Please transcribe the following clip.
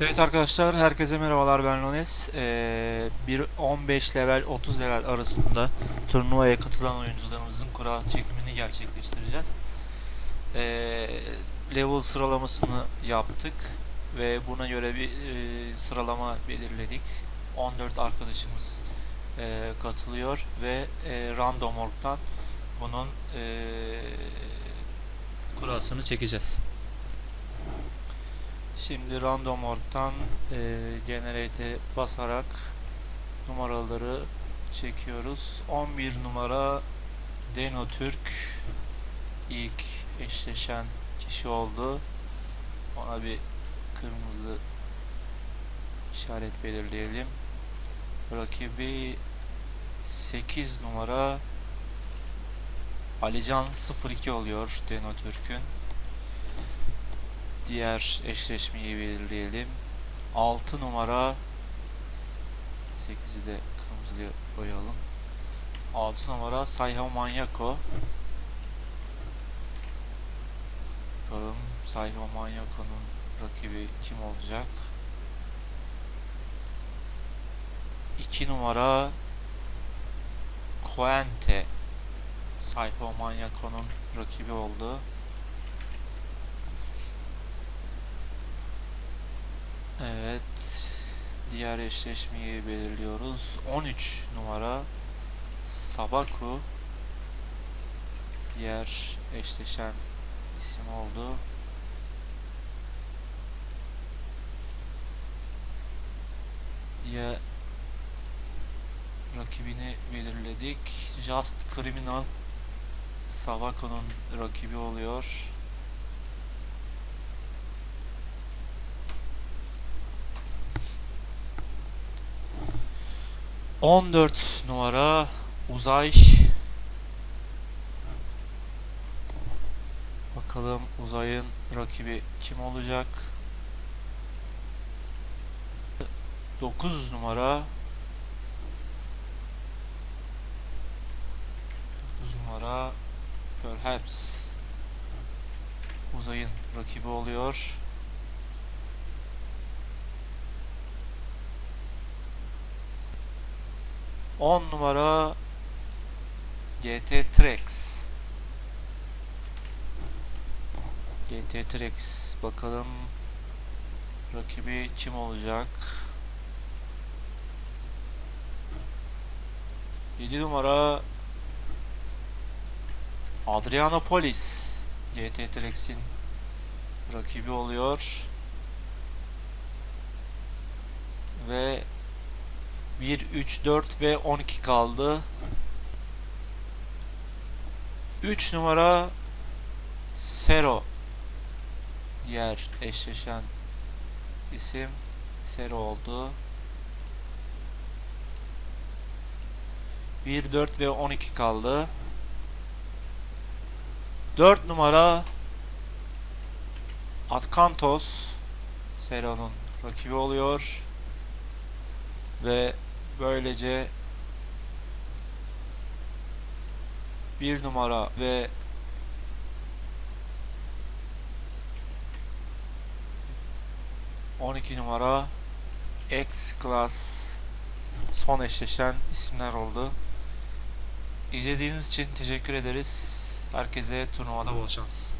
Evet arkadaşlar, herkese merhabalar ben Lones. Ee, bir 15 level 30 level arasında turnuvaya katılan oyuncularımızın kura çekimini gerçekleştireceğiz. Ee, level sıralamasını yaptık ve buna göre bir e, sıralama belirledik. 14 arkadaşımız e, katılıyor ve e, random org'dan bunun e, kurasını çekeceğiz. Şimdi random org'dan e, generate basarak numaraları çekiyoruz. 11 numara Deno Türk ilk eşleşen kişi oldu. Ona bir kırmızı işaret belirleyelim. Rakibi 8 numara Alican 02 oluyor Deno Türk'ün. Diğer eşleşmeyi belirleyelim. 6 numara 8'i de kırmızıya boyayalım. 6 numara Sayha Manyako. Bakalım Sayha Manyako'nun rakibi kim olacak? 2 numara Koente Sayha Manyako'nun rakibi oldu. Evet. Diğer eşleşmeyi belirliyoruz. 13 numara Sabaku. Diğer eşleşen isim oldu. Diğer rakibini belirledik. Just Criminal Sabaku'nun rakibi oluyor. On dört numara Uzay. Bakalım Uzay'ın rakibi kim olacak? 9 numara 9 numara Perhaps Uzay'ın rakibi oluyor. On numara GT Trex GT Trex bakalım rakibi kim olacak? 7 numara Adrianopolis GT Trex'in rakibi oluyor. Ve 1, 3, 4 ve 12 kaldı. 3 numara Sero diğer eşleşen isim Sero oldu. 1, 4 ve 12 kaldı. 4 numara Atkantos Sero'nun rakibi oluyor. Ve böylece bir numara ve on iki numara X Class son eşleşen isimler oldu. İzlediğiniz için teşekkür ederiz. Herkese turnuvada bol şans.